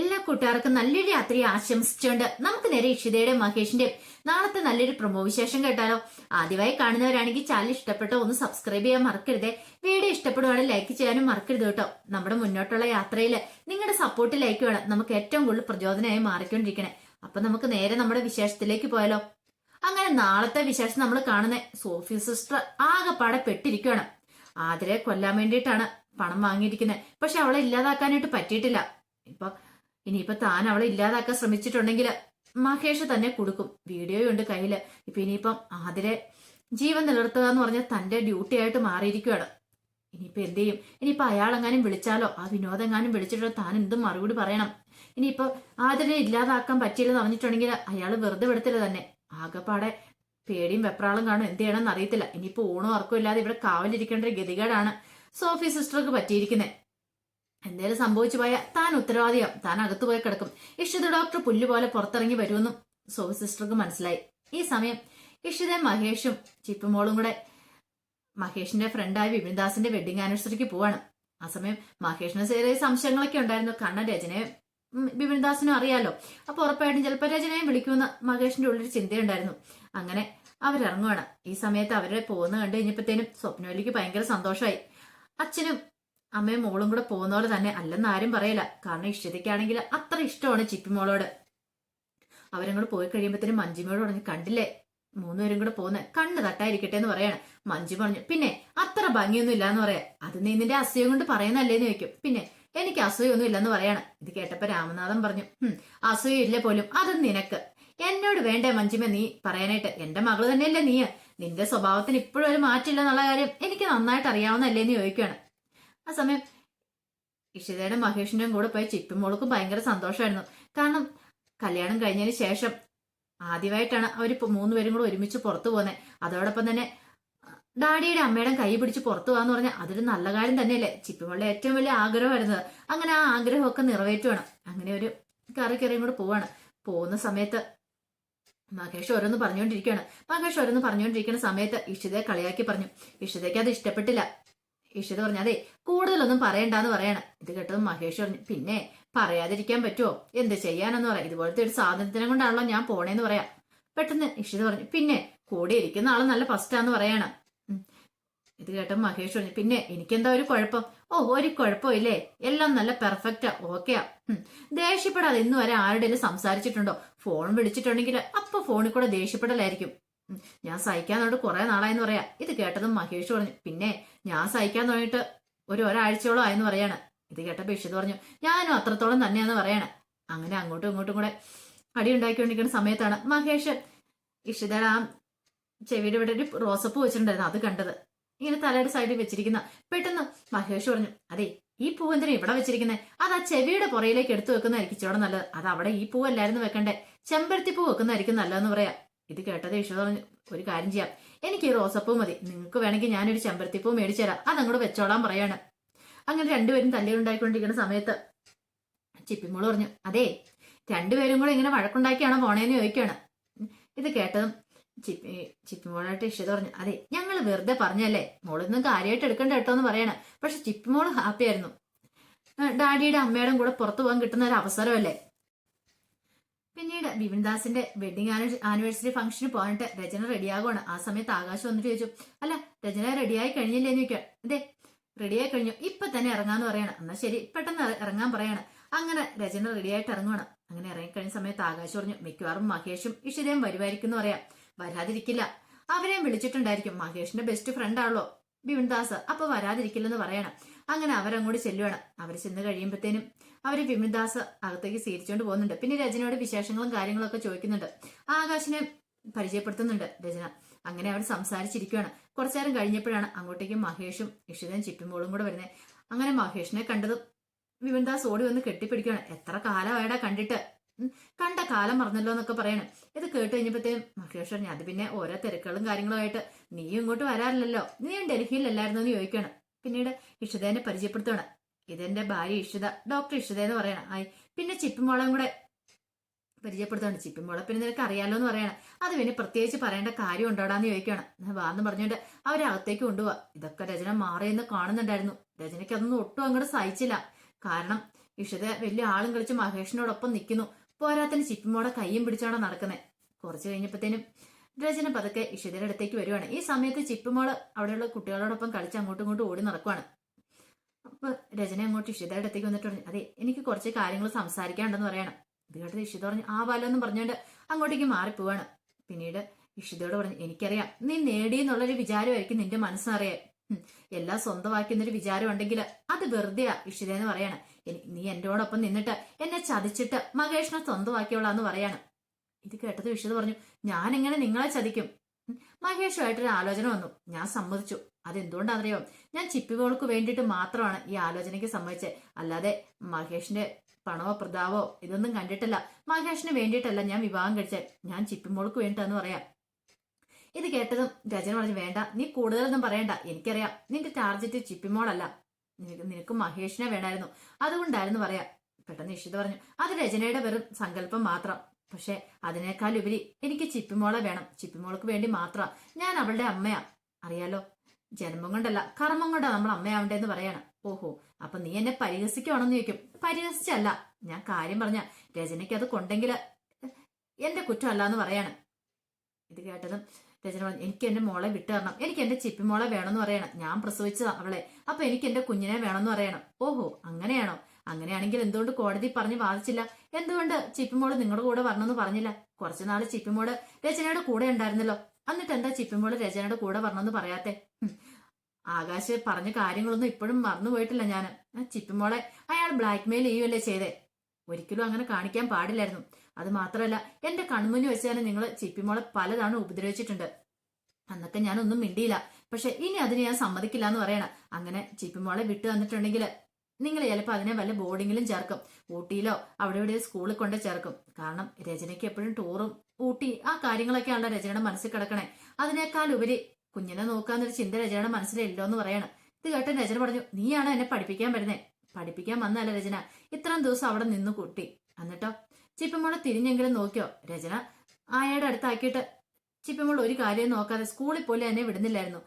എല്ലാ കൂട്ടുകാർക്കും നല്ലൊരു യാത്രയെ ആശംസിച്ചുകൊണ്ട് നമുക്ക് നേരെ ഇഷിതയുടെ മഹേഷിന്റെ നാളത്തെ നല്ലൊരു പ്രമോ വിശേഷം കേട്ടാലോ? ആദ്യമായി കാണുന്നവരാണെങ്കിൽ ചാനൽ ഇഷ്ടപ്പെട്ടോ ഒന്ന് സബ്സ്ക്രൈബ് ചെയ്യാൻ മറക്കരുതേ. വീഡിയോ ഇഷ്ടപ്പെടുവാണെങ്കിൽ ലൈക്ക് ചെയ്യാനും മറക്കരുത് കേട്ടോ. നമ്മുടെ മുന്നോട്ടുള്ള യാത്രയിൽ നിങ്ങളുടെ സപ്പോർട്ട് ലൈക്ക് വേണം. നമുക്ക് ഏറ്റവും കൂടുതൽ പ്രചോദനമായി മാറിക്കൊണ്ടിരിക്കണേ. അപ്പൊ നമുക്ക് നേരെ നമ്മുടെ വിശേഷത്തിലേക്ക് പോയാലോ? അങ്ങനെ നാളത്തെ വിശേഷം നമ്മൾ കാണുന്ന സോഫി സിസ്റ്റർ ആകെപ്പാടെ പെട്ടിരിക്കുകയാണ് ആതിരെ കൊല്ലാൻ വേണ്ടിയിട്ടാണ് പണം വാങ്ങിയിരിക്കുന്നത്. പക്ഷെ അവളെ ഇല്ലാതാക്കാനായിട്ട് പറ്റിയിട്ടില്ല. ഇപ്പൊ ഇനിയിപ്പൊ താൻ അവളെ ഇല്ലാതാക്കാൻ ശ്രമിച്ചിട്ടുണ്ടെങ്കിൽ മഹേഷ് തന്നെ കൊടുക്കും. വീഡിയോയും ഉണ്ട് കയ്യിൽ. ഇപ്പൊ ഇനിയിപ്പം ആതിരെ ജീവൻ നിലർത്തുക എന്ന് പറഞ്ഞാൽ തന്റെ ഡ്യൂട്ടി ആയിട്ട് മാറിയിരിക്കുകയാണ്. ഇനിയിപ്പോ എന്ത് ചെയ്യും? ഇനിയിപ്പോ അയാളെങ്ങാനും വിളിച്ചാലോ? ആ വിനോദെങ്ങാനും വിളിച്ചിട്ടോ താൻ എന്തും മറുപടി പറയണം. ഇനിയിപ്പോ ആതിരെ ഇല്ലാതാക്കാൻ പറ്റിയില്ലെന്ന് പറഞ്ഞിട്ടുണ്ടെങ്കിൽ അയാൾ വെറുതെ വിടത്തില്ല തന്നെ. ആകെപ്പാടെ പേടിയും വെപ്രാളും കാണും. എന്ത് ചെയ്യണമെന്ന് അറിയത്തില്ല. ഇനിയിപ്പോ ഊണും ഉറക്കം ഇല്ലാതെ ഇവിടെ കാവലിരിക്കേണ്ട ഒരു ഗതികേടാണ് സോഫി സിസ്റ്റർക്ക് പറ്റിയിരിക്കുന്നത് എന്തേലും സംഭവിച്ചു പോയാൽ താൻ ഉത്തരവാദിയാം താൻ അകത്തു പോയി കിടക്കും. ഇഷിത ഡോക്ടർ പുല്ല് പോലെ പുറത്തിറങ്ങി വരുമെന്നും സോഫി സിസ്റ്റർക്ക് മനസ്സിലായി. ഈ സമയം ഇഷിത മഹേഷും ചിപ്പുമോളും കൂടെ മഹേഷിന്റെ ഫ്രണ്ടായ വിപിൻദാസിന്റെ വെഡിങ് ആനിവേഴ്സറിക്ക് പോവാണ്. ആ സമയം മഹേഷിന് ചെറിയ സംശയങ്ങളൊക്കെ ഉണ്ടായിരുന്നു. കാരണം രചനയെ വിപിൻദാസിനും അറിയാലോ. അപ്പൊ ഉറപ്പായിട്ടും ചിലപ്പോൾ രചനയെ വിളിക്കുമെന്ന് മഹേഷിന്റെ ഉള്ളിൽ ചിന്തയുണ്ടായിരുന്നു. അങ്ങനെ അവരിറങ്ങുവാണ്. ഈ സമയത്ത് അവരെ പോകുന്ന കണ്ടു കഴിഞ്ഞപ്പോഴത്തേനും സ്വപ്നവലിക്ക് ഭയങ്കര സന്തോഷമായി. അച്ഛനും അമ്മയും മോളും കൂടെ പോകുന്ന പോലെ തന്നെ അല്ലെന്ന് ആരും പറയില്ല. കാരണം ഇഷ്ടതയ്ക്കാണെങ്കിൽ അത്ര ഇഷ്ടമാണ് ചിപ്പി മോളോട്. അവരങ്ങോട്ട് പോയി കഴിയുമ്പോഴത്തേനും മഞ്ജിമയോട് പറഞ്ഞു കണ്ടില്ലേ? മൂന്നുപേരും കൂടെ പോകുന്നത് കണ്ണ് തട്ടായിരിക്കട്ടെ എന്ന് പറയാണ്. മഞ്ജു പറഞ്ഞു പിന്നെ അത്ര ഭംഗിയൊന്നും ഇല്ലാന്ന് പറയാ. അത് നീ നിന്റെ അസൂയം കൊണ്ട് പറയുന്നല്ലേന്ന് ചോദിക്കും. പിന്നെ എനിക്ക് അസൂയൊന്നും ഇല്ലെന്ന് പറയാണ്. ഇത് കേട്ടപ്പോ രാമനാഥൻ പറഞ്ഞു "ഹും, അസൂയ ഇല്ല പോലും. അത് നിനക്ക്. എന്നോട് വേണ്ടേ മഞ്ജിമ നീ പറയാനായിട്ട്? എന്റെ മകൾ തന്നെയല്ലേ നീ നിന്റെ സ്വഭാവത്തിന് ഇപ്പോഴും ഒരു മാറ്റില്ല എന്നുള്ള കാര്യം എനിക്ക് നന്നായിട്ട് അറിയാവുന്നല്ലേന്ന് ചോദിക്കുകയാണ് ആ സമയം ഇഷിതയുടെ മഹേഷിന്റെയും കൂടെ പോയി ചിപ്പിമോൾക്കും ഭയങ്കര സന്തോഷമായിരുന്നു. കാരണം കല്യാണം കഴിഞ്ഞതിന് ശേഷം ആദ്യമായിട്ടാണ് അവർ മൂന്നുപേരും കൂടെ ഒരുമിച്ച് പുറത്തു പോകുന്നത് അതോടൊപ്പം തന്നെ ഡാഡിയുടെ അമ്മയുടെ കൈ പിടിച്ച് പുറത്തു പോകാന്ന് പറഞ്ഞാൽ അതൊരു നല്ല കാര്യം തന്നെയല്ലേ? ചിപ്പിമോളുടെ ഏറ്റവും വലിയ ആഗ്രഹമായിരുന്നത്. അങ്ങനെ ആ ആഗ്രഹമൊക്കെ നിറവേറ്റുവാണ്. അങ്ങനെ ഒരു കറി കറിയും കൂടെ പോവാണ്. പോകുന്ന സമയത്ത് മഹേഷ് ഓരോന്ന് പറഞ്ഞുകൊണ്ടിരിക്കുകയാണ്. മഹേഷ് ഓരോന്ന് പറഞ്ഞുകൊണ്ടിരിക്കുന്ന സമയത്ത് ഇഷിതയെ കളിയാക്കി പറഞ്ഞു. ഇഷിതയ്ക്ക് അത് ഇഷ്ടപ്പെട്ടില്ല. ഇഷിത പറഞ്ഞു അതെ കൂടുതലൊന്നും പറയണ്ടെന്ന് പറയണം. ഇത് കേട്ടത് മഹേഷ് പറഞ്ഞു പിന്നെ പറയാതിരിക്കാൻ പറ്റുമോ എന്ത് ചെയ്യാനെന്ന് പറയാം ഇതുപോലത്തെ ഒരു സാധനത്തിനെ കൊണ്ടാണല്ലോ ഞാൻ പോണേന്ന് പറയാം. പെട്ടെന്ന് ഇഷിത പറഞ്ഞു പിന്നെ കൂടെ ഇരിക്കുന്ന ആൾ നല്ല ഫസ്റ്റാന്ന് പറയാണ്. ഇത് കേട്ട മഹേഷ് പറഞ്ഞു പിന്നെ എനിക്കെന്താ ഒരു കുഴപ്പം? ഓ ഒരു കുഴപ്പമില്ലേ. എല്ലാം നല്ല പെർഫെക്റ്റാ ഓക്കെയാ. ദേഷ്യപ്പെടാതെ ഇന്ന് വരെ ആരുടെയും സംസാരിച്ചിട്ടുണ്ടോ? ഫോൺ വിളിച്ചിട്ടുണ്ടെങ്കിൽ അപ്പൊ ഫോണിൽ കൂടെ ദേഷ്യപ്പെടലായിരിക്കും. ഞാൻ സഹിക്കാൻ തുടങ്ങി കുറെ നാളായെന്ന് പറയാ. ഇത് കേട്ടതും മഹേഷ് പറഞ്ഞു പിന്നെ ഞാൻ സഹിക്കാൻ തുടങ്ങിയിട്ട് ഒരു ഒരാഴ്ചയോളം ആയെന്ന് പറയാണ്. ഇത് കേട്ടപ്പോ ഇഷിത് പറഞ്ഞു ഞാനും അത്രത്തോളം തന്നെയാന്ന് പറയാണ്. അങ്ങനെ അങ്ങോട്ടും ഇങ്ങോട്ടും കൂടെ അടി ഉണ്ടാക്കിക്കൊണ്ടിരിക്കുന്ന സമയത്താണ് മഹേഷ് ഇഷിതയുടെ ആ ചെവിയുടെ ഇവിടെ ഒരു റോസപ്പ് വെച്ചിട്ടുണ്ടായിരുന്നു അത് കണ്ടത്. ഇങ്ങനെ തലയുടെ സൈഡിൽ വെച്ചിരിക്കുന്ന പെട്ടെന്ന് മഹേഷ് പറഞ്ഞു അതെ ഈ പൂ എന്തിനാ ഇവിടെ വെച്ചിരിക്കുന്നത് അത് ആ ചെവിയുടെ പുറയിലേക്ക് എടുത്തു വെക്കുന്നതായിരിക്കും ഇച്ചിരി നല്ലത്. അത് അവിടെ ഈ പൂവല്ലായിരുന്നു വെക്കണ്ടേ? ചെമ്പരത്തി പൂ വെക്കുന്നതായിരിക്കും നല്ലതെന്ന് പറയാം. ഇത് കേട്ടത് യശോദ പറഞ്ഞു ഒരു കാര്യം ചെയ്യാം. എനിക്ക് ഈ റോസപ്പൂ മതി. നിങ്ങൾക്ക് വേണമെങ്കിൽ ഞാനൊരു ചെമ്പരത്തിപ്പൂ മേടിച്ചു തരാം അതങ്ങോട്ട് വെച്ചോളാൻ പറയാണ്. അങ്ങനെ രണ്ടുപേരും തല്ലി ഉണ്ടായിക്കൊണ്ടിരിക്കുന്ന സമയത്ത് ചിപ്പിമോൾ പറഞ്ഞു അതെ രണ്ടുപേരും കൂടെ ഇങ്ങനെ വഴക്കുണ്ടാക്കിയാണോ പോണേന്ന് ചോദിക്കുകയാണ്. ഇത് കേട്ടതും ചിപ്പി ചിപ്പിമോളായിട്ട് ഇഷ്ടത പറഞ്ഞു അതെ ഞങ്ങൾ വെറുതെ പറഞ്ഞല്ലേ? മോളൊന്നും കാര്യമായിട്ട് എടുക്കണ്ട കേട്ടോ എന്ന് പറയാണ്. പക്ഷെ ചിപ്പിമോൾ ഹാപ്പിയായിരുന്നു. ഡാഡിയുടെ അമ്മയുടെ കൂടെ പുറത്തു പോകാൻ കിട്ടുന്ന ഒരു അവസരമല്ലേ? പിന്നീട് ബിപിൻദാസിന്റെ വെഡിങ് ആനിവേഴ്സറി ഫംഗ്ഷന് പോകാനായിട്ട് രചന റെഡിയാകുവാണ് ആ സമയത്ത് ആകാശം വന്നിട്ട് ചോദിച്ചു അല്ല രചന റെഡിയായി കഴിഞ്ഞില്ലേ? എന്ന് ചോദിക്കാം അതെ റെഡിയായി കഴിഞ്ഞു. ഇപ്പൊ തന്നെ ഇറങ്ങാന്ന് പറയണം. എന്നാ ശരി പെട്ടെന്ന് ഇറങ്ങാൻ പറയണം. അങ്ങനെ രചന റെഡിയായിട്ട് ഇറങ്ങുവാണ്. അങ്ങനെ ഇറങ്ങിക്കഴിഞ്ഞ സമയത്ത് ആകാശ് പറഞ്ഞു മിക്കവാറും മഹേഷും ഇഷിതയും വരുമായിരിക്കും എന്ന് പറയാം. വരാതിരിക്കില്ല. അവരെയും വിളിച്ചിട്ടുണ്ടായിരിക്കും. മഹേഷിന്റെ ബെസ്റ്റ് ഫ്രണ്ട് ആണല്ലോ ബിപിൻദാസ്. അപ്പൊ വരാതിരിക്കില്ലെന്ന് പറയണം. അങ്ങനെ അവരങ്ങോട്ട് ചെല്ലുവാണ്. അവർ ചെന്ന് കഴിയുമ്പോഴത്തേനും അവർ വിമൃദാസ് അകത്തേക്ക് സ്വീകരിച്ചുകൊണ്ട് പോകുന്നുണ്ട്. പിന്നെ രചനയോട് വിശേഷങ്ങളും കാര്യങ്ങളൊക്കെ ചോദിക്കുന്നുണ്ട്. ആകാശിനെ പരിചയപ്പെടുത്തുന്നുണ്ട് രചന. അങ്ങനെ അവർ സംസാരിച്ചിരിക്കുകയാണ് കുറച്ചു നേരം കഴിഞ്ഞപ്പോഴാണ് അങ്ങോട്ടേക്ക് മഹേഷും ഇഷിതയും ചിപ്പിമോളും കൂടെ വരുന്നത് അങ്ങനെ മഹേഷിനെ കണ്ടതും വിമൃദാസ് ഓടി വന്ന് കെട്ടിപ്പിടിക്കുകയാണ് എത്ര കാലമായടാ കണ്ടിട്ട്? കണ്ട കാലം മറന്നല്ലോ എന്നൊക്കെ പറയണം. ഇത് കേട്ട് കഴിഞ്ഞപ്പോഴത്തേക്കും മഹേഷ് പറഞ്ഞു അത് പിന്നെ ഓരോ തിരക്കുകളും കാര്യങ്ങളുമായിട്ട് നീ ഇങ്ങോട്ട് വരാറില്ലല്ലോ. നീ ഡൽഹിയിലല്ലായിരുന്നു? എന്ന് ചോദിക്കുകയാണ് പിന്നീട് ഇഷിതേനെ പരിചയപ്പെടുത്തുകയാണ് ഇതെന്റെ ഭാര്യ ഇഷിത ഡോക്ടർ ഇഷിത എന്ന് പറയണം. ആയി പിന്നെ ചിപ്പിമോളം കൂടെ പരിചയപ്പെടുത്തുന്നുണ്ട്. ചിപ്പിമോളെ പിന്നെ നിനക്ക് അറിയാലോ എന്ന് പറയണം. അത് പിന്നെ പ്രത്യേകിച്ച് പറയേണ്ട കാര്യം ഉണ്ടോടാന്ന് ചോദിക്കുകയാണ്. വാന്ന് പറഞ്ഞുകൊണ്ട് അവരകത്തേക്ക് കൊണ്ടുപോവാ. ഇതൊക്കെ രചന മാറിയെന്ന് കാണുന്നുണ്ടായിരുന്നു. രചനയ്ക്ക് അതൊന്നും ഒട്ടും അങ്ങോട്ട് സഹിച്ചില്ല. കാരണം ഇഷിത വലിയ ആളും കളിച്ച് മഹേഷിനോടൊപ്പം നിൽക്കുന്നു. പോരാത്തിന് ചിപ്പിമോടെ കയ്യും പിടിച്ചാണോ നടക്കുന്നത് കുറച്ച് കഴിഞ്ഞപ്പോഴത്തേനും രചന പതുക്കെ ഇഷിതയുടെ അടുത്തേക്ക് വരുവാണ്. ഈ സമയത്ത് ചിപ്പിമോൾ അവിടെയുള്ള കുട്ടികളോടൊപ്പം കളിച്ച് അങ്ങോട്ടും ഇങ്ങോട്ടും ഓടി നടക്കുവാണ്. അപ്പൊ രചന അങ്ങോട്ട് ഇഷിതയുടെ അടുത്തേക്ക് വന്നിട്ട് പറഞ്ഞു അതെ എനിക്ക് കുറച്ച് കാര്യങ്ങൾ സംസാരിക്കാനുണ്ടെന്ന് പറയണം. ഇത് കേട്ടത് ഇഷിത പറഞ്ഞു ആ വല്ലൊന്നും പറഞ്ഞുകൊണ്ട് അങ്ങോട്ടേക്ക് മാറിപ്പോവാണ്. പിന്നീട് ഇഷിതയോട് പറഞ്ഞു എനിക്കറിയാം നീ നേടി എന്നുള്ളൊരു വിചാരമായിരിക്കും നിന്റെ മനസ്സറിയാൻ. എല്ലാം സ്വന്തമാക്കുന്നൊരു വിചാരം ഉണ്ടെങ്കിൽ അത് വെറുതെയാ ഇഷിത എന്ന് പറയണം നീ എന്റോടൊപ്പം നിന്നിട്ട് എന്നെ ചതിച്ചിട്ട് മഹേഷിനെ സ്വന്തമാക്കിയോളാന്ന് പറയാണ്. ഇത് കേട്ടത് ഇഷിത പറഞ്ഞു ഞാൻ എങ്ങനെ നിങ്ങളെ ചതിക്കും? മഹേഷുമായിട്ടൊരു ആലോചന വന്നു. ഞാൻ സമ്മതിച്ചു. അതെന്തുകൊണ്ടാണെന്നറിയോ? ഞാൻ ചിപ്പികോൾക്ക് വേണ്ടിയിട്ട് മാത്രമാണ് ഈ ആലോചനയ്ക്ക് സമ്മതിച്ചത്. അല്ലാതെ മഹേഷിന്റെ പണമോ പ്രതാവോ ഇതൊന്നും കണ്ടിട്ടല്ല. മഹേഷിന് വേണ്ടിയിട്ടല്ല ഞാൻ വിവാഹം കഴിച്ചത്. ഞാൻ ചിപ്പിമോൾക്ക് വേണ്ടിയിട്ടെന്ന് പറയാം. ഇത് കേട്ടതും രചന പറഞ്ഞു വേണ്ട നീ കൂടുതലൊന്നും പറയണ്ട. എനിക്കറിയാം. നിന്റെ ടാർജറ്റ് ചിപ്പിമോളല്ല നിനക്ക് നിനക്ക് മഹേഷിനെ വേണമായിരുന്നു. അതുകൊണ്ടായിരുന്നു പറയാം. പെട്ടെന്ന് ഇഷിത പറഞ്ഞു അത് രചനയുടെ വെറും സങ്കല്പം മാത്രം. പക്ഷെ അതിനേക്കാൾ ഉപരി എനിക്ക് ചിപ്പിമോളെ വേണം. ചിപ്പിമോൾക്ക് വേണ്ടി മാത്രം ഞാൻ അവളുടെ അമ്മയാ. അറിയാലോ? ജന്മം കൊണ്ടല്ല കർമ്മം കൊണ്ടാ നമ്മൾ അമ്മയാവണ്ടേന്ന് പറയാണ്. ഓഹോ അപ്പൊ നീ എന്നെ പരിഹസിക്കുവാണെന്ന് ചോദിക്കും. പരിഹസിച്ചല്ല. ഞാൻ കാര്യം പറഞ്ഞ രചനയ്ക്ക് അത് കൊണ്ടെങ്കിൽ എന്റെ കുറ്റമല്ല എന്ന് പറയാണ്. ഇത് കേട്ടതും രചന പറഞ്ഞു എനിക്ക് എന്റെ മോളെ വിട്ടു തരണം. എനിക്ക് എന്റെ ചിപ്പിമോളെ വേണമെന്ന് പറയണം. ഞാൻ പ്രസവിച്ചതാ അവളെ. അപ്പൊ എനിക്ക് എന്റെ കുഞ്ഞിനെ വേണമെന്ന് പറയണം. ഓഹോ അങ്ങനെയാണോ? അങ്ങനെയാണെങ്കിൽ എന്തുകൊണ്ട് കോടതി പറഞ്ഞ് വാദിച്ചില്ല? എന്തുകൊണ്ട് ചിപ്പിമോൾ നിങ്ങളുടെ കൂടെ വരണമെന്ന് പറഞ്ഞില്ല? കുറച്ചു നാൾ ചിപ്പിമോൾ രചനയുടെ കൂടെ ഉണ്ടായിരുന്നല്ലോ. എന്നിട്ട് എന്താ ചിപ്പിമോൾ രചനയുടെ കൂടെ വരണമെന്ന് പറയാത്തെ. ആകാശ് പറഞ്ഞ കാര്യങ്ങളൊന്നും ഇപ്പോഴും മറന്നുപോയിട്ടില്ല ഞാൻ ചിപ്പിമോളെ അയാൾ ബ്ലാക്ക് മെയിൽ ചെയ്യുമല്ലേ ചെയ്തേ? ഒരിക്കലും അങ്ങനെ കാണിക്കാൻ പാടില്ലായിരുന്നു. അത് മാത്രമല്ല എന്റെ കൺമുന്നിൽ വെച്ച് തന്നെ നിങ്ങൾ ചിപ്പിമോളെ പലതാണ് ഉപദ്രവിച്ചിട്ടുണ്ട്. അന്നൊക്കെ ഞാനൊന്നും മിണ്ടിയില്ല. പക്ഷെ ഇനി അതിന് ഞാൻ സമ്മതിക്കില്ല എന്ന് പറയണം. അങ്ങനെ ചിപ്പിമോളെ വിട്ടു തന്നിട്ടുണ്ടെങ്കിൽ നിങ്ങൾ ചിലപ്പോൾ അതിനെ വല്ല ബോർഡിങ്ങിലും ചേർക്കും. ഊട്ടിയിലോ അവിടെ ഇവിടെ സ്കൂളിൽ കൊണ്ട് ചേർക്കും. കാരണം രചനയ്ക്ക് എപ്പോഴും ടൂറും ഊട്ടി ആ കാര്യങ്ങളൊക്കെയാണ് രചനയുടെ മനസ്സിൽ കിടക്കണേ. അതിനേക്കാൾ ഉപരി കുഞ്ഞിനെ നോക്കാന്നൊരു ചിന്ത രചനയുടെ മനസ്സിലില്ലോ എന്ന് പറയണം. ഇത് കേട്ട് രചന പറഞ്ഞു നീയാണ് എന്നെ പഠിപ്പിക്കാൻ വരുന്നേ? പഠിപ്പിക്കാൻ വന്നല്ല രചന. ഇത്രയും ദിവസം അവിടെ നിന്ന് കൂട്ടി. എന്നിട്ടോ? ചിപ്പിമോളെ തിരിഞ്ഞെങ്കിലും നോക്കിയോ? രചന ആയയുടെ അടുത്താക്കിയിട്ട് ചിപ്പമോൾ ഒരു കാര്യം നോക്കാതെ സ്കൂളിൽ പോലും എന്നെ വിടുന്നില്ലായിരുന്നു.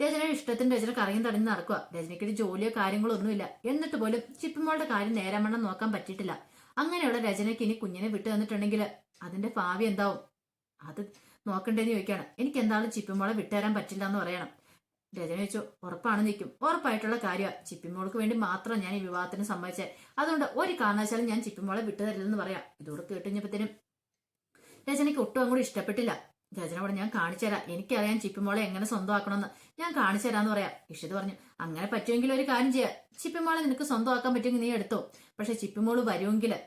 രചനയുടെ ഇഷ്ടത്തിന് രജന കറിയും തടഞ്ഞ് നടക്കുക രചനയ്ക്കൊരു ജോലിയോ കാര്യങ്ങളോ ഒന്നുമില്ല. എന്നിട്ട് പോലും ചിപ്പിമോളുടെ കാര്യം നേരമണ്ണം നോക്കാൻ പറ്റിയിട്ടില്ല. അങ്ങനെയുള്ള രചനയ്ക്ക് ഇനി കുഞ്ഞിനെ വിട്ടു തന്നിട്ടുണ്ടെങ്കിൽ അതിന്റെ ഭാവി എന്താവും? അത് നോക്കണ്ടേന്ന് ചോദിക്കാണ്. എനിക്ക് എന്താണ് ചിപ്പിമോളെ വിട്ടുതരാൻ പറ്റില്ല എന്ന് പറയണം. രചന ചോദിച്ചു ഉറപ്പാണ് നിൽക്കും ഉറപ്പായിട്ടുള്ള കാര്യമാണ് ചിപ്പിമോൾക്ക് വേണ്ടി മാത്രം ഞാൻ ഈ വിവാഹത്തിന് സമ്മതിച്ചത് അതുകൊണ്ട് ഒരു കാരണവശാലും ഞാൻ ചിപ്പിമോളെ വിട്ടുതരില്ലെന്ന് പറയാം. ഇതോട് കേട്ടുകഴിഞ്ഞപ്പത്തേനും രചനയ്ക്ക് ഒട്ടും അങ്ങോട്ട് ഇഷ്ടപ്പെട്ടില്ല. രചന പറഞ്ഞു ഞാൻ കാണിച്ചു തരാം. എനിക്കറിയാം ചിപ്പിമോളെ എങ്ങനെ സ്വന്തമാക്കണമെന്ന്. ഞാൻ കാണിച്ചു തരാന്ന് പറയാം. ഇഷിത് പറഞ്ഞു അങ്ങനെ പറ്റുമെങ്കിൽ ഒരു കാര്യം ചെയ്യാം. ചിപ്പിമോളെ നിനക്ക് സ്വന്തമാക്കാൻ പറ്റുമെങ്കിൽ നീ എടുത്തോ. പക്ഷെ ചിപ്പിമോൾ വരുമെങ്കിൽ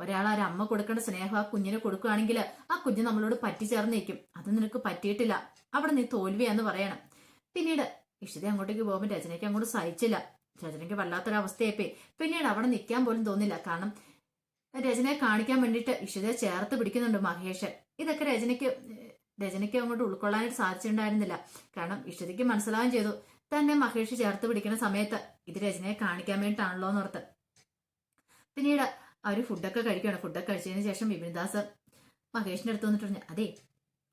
ഒരാൾ ആ അമ്മ കൊടുക്കേണ്ട സ്നേഹം ആ കുഞ്ഞിനെ കൊടുക്കുകയാണെങ്കിൽ ആ കുഞ്ഞ് നമ്മളോട് പറ്റിച്ചേർന്ന് നിൽക്കും അത് നിനക്ക് പറ്റിയിട്ടില്ല. അവിടെ നീ തോൽവിയാന്ന് പറയണം. പിന്നീട് ഇഷിത അങ്ങോട്ടേക്ക് പോകുമ്പോൾ രചനയ്ക്ക് അങ്ങോട്ട് സഹിച്ചില്ല. രചനയ്ക്ക് വല്ലാത്തൊരവസ്ഥയായിപ്പോയി. പിന്നീട് അവിടെ നിൽക്കാൻ പോലും തോന്നില്ല. കാരണം രചനയെ കാണിക്കാൻ വേണ്ടിയിട്ട് ഇഷിതയെ ചേർത്ത് പിടിക്കുന്നുണ്ട് മഹേഷ്. ഇതൊക്കെ രചനയ്ക്ക് രചനയ്ക്ക് അങ്ങോട്ട് ഉൾക്കൊള്ളാനായിട്ട് സാധിച്ചിട്ടുണ്ടായിരുന്നില്ല. കാരണം ഇഷ്ടതയ്ക്ക് മനസ്സിലാവുകയും ചെയ്തു. തന്നെ മഹേഷ് ചേർത്ത് പിടിക്കുന്ന സമയത്ത് ഇത് രചനയെ കാണിക്കാൻ വേണ്ടിയിട്ടാണല്ലോ എന്നോർത്ത് പിന്നീട് അവർ ഫുഡൊക്കെ കഴിക്കുകയാണ്. ഫുഡൊക്കെ കഴിച്ചതിന് ശേഷം വിപിൻദാസ് മഹേഷിന്റെ അടുത്ത് വന്നിട്ട് പറഞ്ഞു അതെ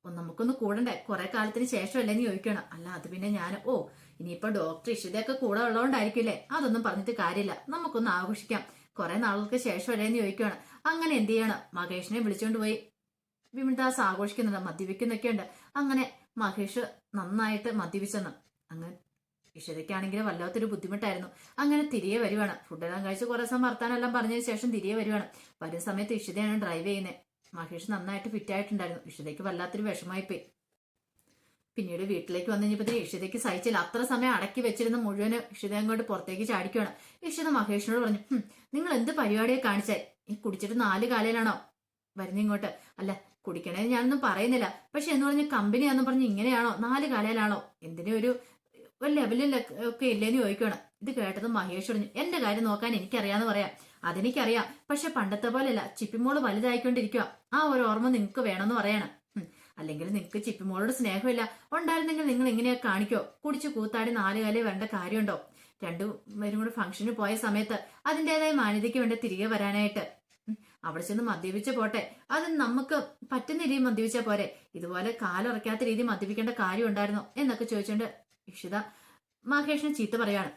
നമുക്കൊന്ന് കൂടണ്ടേ? കുറെ കാലത്തിന് ശേഷമല്ലേ എന്ന് ചോദിക്കണം അല്ല അത് പിന്നെ ഞാൻ ഓ ഇനിയിപ്പോ ഡോക്ടർ ഇഷിതയൊക്കെ കൂടെ ഉള്ളതുകൊണ്ടായിരിക്കില്ലേ അതൊന്നും പറഞ്ഞിട്ട് കാര്യമില്ല. നമുക്കൊന്ന് ആഘോഷിക്കാം. കുറെ നാളുകൾക്ക് ശേഷമല്ലേ എന്ന് ചോദിക്കുകയാണ്. അങ്ങനെ എന്ത് ചെയ്യണം? മഹേഷിനെ വിളിച്ചോണ്ട് പോയി. വിമിൻദാസ് ആഘോഷിക്കുന്നുണ്ട് മദ്യപിക്കുന്നൊക്കെ ഉണ്ട് അങ്ങനെ മഹേഷ് നന്നായിട്ട് മദ്യപിച്ചെന്ന്. അങ്ങനെ ഇഷിതയ്ക്കാണെങ്കിൽ വല്ലാത്തൊരു ബുദ്ധിമുട്ടായിരുന്നു. അങ്ങനെ തിരികെ വരുവാണ്. ഫുഡെല്ലാം കഴിച്ച് കുറെ സമയം വർത്താനെല്ലാം പറഞ്ഞതിന് ശേഷം തിരികെ വരുവാണ്. വരുന്ന സമയത്ത് ഇഷിതയാണ് ഡ്രൈവ് ചെയ്യുന്നത് മഹേഷ് നന്നായിട്ട് ഫിറ്റ് ആയിട്ടുണ്ടായിരുന്നു. ഇഷിതയ്ക്ക് വല്ലാത്തൊരു വിഷമായി പോയി പിന്നീട് വീട്ടിലേക്ക് വന്നു കഴിഞ്ഞപ്പോൾ ഇഷിതയ്ക്ക് സഹിച്ചില്ല. അത്ര സമയം അടക്കി വെച്ചിരുന്ന മുഴുവൻ ഇഷിത അങ്ങോട്ട് പുറത്തേക്ക് ചാടിക്കുകയാണ് ഇഷിത മഹേഷിനോട് പറഞ്ഞു നിങ്ങൾ എന്ത് പരിപാടിയെ കാണിച്ചേ? ഈ കുടിച്ചിട്ട് നാല് കാലയിലാണോ വരുന്ന ഇങ്ങോട്ട്? അല്ല കുടിക്കണേ ഞാനൊന്നും പറയുന്നില്ല. പക്ഷെ എന്ന് പറഞ്ഞ കമ്പനിയാന്ന് പറഞ്ഞ് ഇങ്ങനെയാണോ? നാല് കാലയിലാണോ? എന്തിനും ഒരു ഒരു ലെവലിൽ ഒക്കെ ഇല്ലേന്ന് ചോദിക്കുകയാണ് ഇത് കേട്ടത് മഹേഷ് പറഞ്ഞു എന്റെ കാര്യം നോക്കാൻ എനിക്കറിയാന്ന് പറയാം. അതെനിക്കറിയാം. പക്ഷെ പണ്ടത്തെ പോലെയല്ല. ചിപ്പിമോൾ വലുതായിക്കൊണ്ടിരിക്കുക ആ ഒരു ഓർമ്മ നിങ്ങൾക്ക് വേണമെന്ന് പറയണം. അല്ലെങ്കിൽ നിങ്ങൾക്ക് ചിപ്പിമോളോട് സ്നേഹമില്ല. ഉണ്ടായിരുന്നെങ്കിൽ നിങ്ങൾ ഇങ്ങനെയൊക്കെ കാണിക്കോ. കുടിച്ചു കൂത്താടി നാല് കാലേ വേണ്ട കാര്യമുണ്ടോ? രണ്ടു പേരും കൂടെ ഫംഗ്ഷന് പോയ സമയത്ത് അതിന്റെതായ മാന്യതയ്ക്ക് വേണ്ട തിരികെ വരാനായിട്ട്. അവിടെ ചെന്ന് മദ്യപിച്ച പോട്ടെ. അത് നമുക്ക് പറ്റുന്ന രീതി മദ്യപിച്ചാൽ പോരെ. ഇതുപോലെ കാലുറക്കാത്ത രീതി മദ്യപിക്കേണ്ട കാര്യം ഉണ്ടായിരുന്നോ എന്നൊക്കെ ചോദിച്ചുകൊണ്ട് ഇഷിത മഹേഷിനെ ചീത്ത പറയാണ്.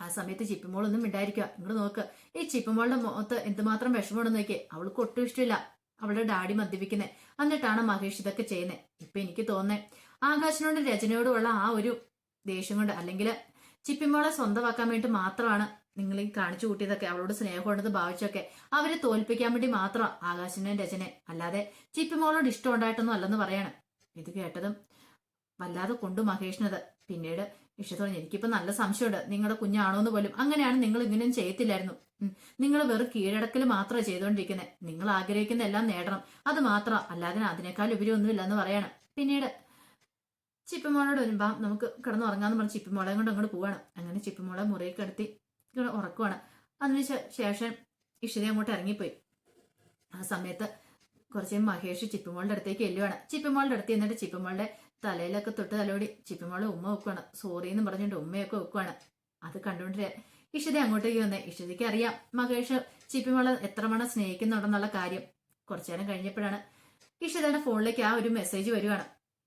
ആ സമയത്ത് ചിപ്പിമോളൊന്നും ഉണ്ടായിരിക്കുക ഇങ്ങോട്ട് നോക്ക്. ഈ ചിപ്പിമോളുടെ മുഖത്ത് എന്തുമാത്രം വിഷമമുണ്ടെന്ന് നോക്കിയേ. അവൾക്ക് ഒട്ടും ഇഷ്ടമില്ല അവളുടെ ഡാഡി മദ്യപിക്കുന്നത് എന്നിട്ടാണ് മഹേഷ് ഇതൊക്കെ ചെയ്യുന്നത് ഇപ്പൊ എനിക്ക് തോന്നേ ആകാശിനോടും രചനയോടുമുള്ള ആ ഒരു ദേഷ്യം കൊണ്ട് അല്ലെങ്കിൽ ചിപ്പിമോളെ സ്വന്തമാക്കാൻ വേണ്ടി മാത്രമാണ് നിങ്ങൾ ഈ കാണിച്ചു കൂട്ടിയതൊക്കെ അവളോട് സ്നേഹമുണ്ടെന്ന് ഭാവിച്ചൊക്കെ അവരെ തോൽപ്പിക്കാൻ വേണ്ടി മാത്രം ആകാശിനെ രചനെ അല്ലാതെ ചിപ്പിമോളോട് ഇഷ്ടം ഉണ്ടായിട്ടൊന്നും അല്ലെന്ന് പറയാണ്. ഇത് കേട്ടതും വല്ലാതെ കൊണ്ടു മഹേഷിനത്. പിന്നീട് ഇഷ്ടത്തോടെ എനിക്കിപ്പോ നല്ല സംശയമുണ്ട്. നിങ്ങളുടെ കുഞ്ഞാണോ എന്ന് പോലും അങ്ങനെയാണ് നിങ്ങൾ ഇങ്ങനെയും ചെയ്യത്തില്ലായിരുന്നു. നിങ്ങൾ വെറും കീഴടക്കൽ മാത്രമേ ചെയ്തുകൊണ്ടിരിക്കുന്നത് നിങ്ങൾ ആഗ്രഹിക്കുന്ന എല്ലാം നേടണം. അത് മാത്രം. അല്ലാതെ അതിനേക്കാൾ ഉപരി ഒന്നുമില്ല എന്ന് പറയാണ്. പിന്നീട് ചിപ്പിമോളോട് വരുമ്പോ നമുക്ക് കിടന്നുറങ്ങാന്ന് പറഞ്ഞ് ചിപ്പിമോളെ കൊണ്ട് അങ്ങോട്ട് പോവാണ്. അങ്ങനെ ചിപ്പിമോളെ മുറിയിൽ കിടത്തി ഇങ്ങനെ ഉറക്കുവാണ്. അതിന് ശേഷം ഇഷിത അങ്ങോട്ട് ഇറങ്ങിപ്പോയി. ആ സമയത്ത് കുറച്ച് മഹേഷ് ചിപ്പിമോളുടെ അടുത്തേക്ക് എല്ലുവാണ് ചിപ്പിമോളുടെ അടുത്ത് എന്നിട്ട് ചിപ്പിമോളുടെ തലയിലൊക്കെ തൊട്ട് തലോടി ചിപ്പിമോളെ ഉമ്മ വെക്കുവാണ്. സോറി എന്ന് പറഞ്ഞുകൊണ്ട് ഉമ്മയൊക്കെ വെക്കുവാണ്. അത് കണ്ടുകൊണ്ട് ഇഷിത അങ്ങോട്ടേക്ക് വന്നേ ഇഷിതയ്ക്ക് അറിയാം മഹേഷ് ചിപ്പിമോളെ എത്രമണം സ്നേഹിക്കുന്നുണ്ടെന്നുള്ള കാര്യം. കുറച്ചു നേരം കഴിഞ്ഞപ്പോഴാണ് ഇഷിതയുടെ ഫോണിലേക്ക് ആ ഒരു മെസ്സേജ് വരുവാണ്.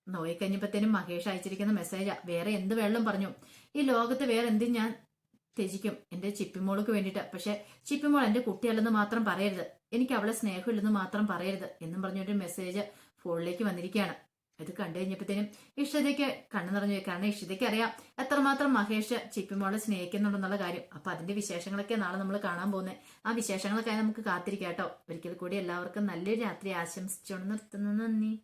നോയിക്കഴിഞ്ഞപ്പോഴത്തേനും മഹേഷ് അയച്ചിരിക്കുന്ന മെസ്സേജാ വേറെ എന്ത് വെള്ളം പറഞ്ഞു. ഈ ലോകത്ത് വേറെ എന്തും ഞാൻ ത്യജിക്കും എന്റെ ചിപ്പിമോൾക്ക് വേണ്ടിയിട്ട്. പക്ഷെ ചിപ്പിമോൾ എന്റെ കുട്ടിയല്ലെന്ന് മാത്രം പറയരുത്. എനിക്ക് അവളെ സ്നേഹമില്ലെന്ന് മാത്രം പറയരുത് എന്നും പറഞ്ഞൊരു മെസ്സേജ് ഫോണിലേക്ക് വന്നിരിക്കുകയാണ്. ഇത് കണ്ടു കഴിഞ്ഞപ്പോഴത്തേനും ഇഷ്ടതയ്ക്ക് കണ്ണു നിറഞ്ഞു. കാരണം ഇഷ്ടതയ്ക്ക് അറിയാം എത്രമാത്രം മഹേഷ് ചിപ്പിമോളെ സ്നേഹിക്കുന്നുണ്ടെന്നുള്ള കാര്യം. അപ്പൊ അതിന്റെ വിശേഷങ്ങളൊക്കെ നാളെ നമ്മൾ കാണാൻ പോകുന്നത് ആ വിശേഷങ്ങളൊക്കെ നമുക്ക് കാത്തിരിക്കാം കേട്ടോ. ഒരിക്കൽ കൂടി എല്ലാവർക്കും നല്ലൊരു രാത്രി ആശംസിച്ചുകൊണ്ട് നിർത്തുന്നു. നന്ദി.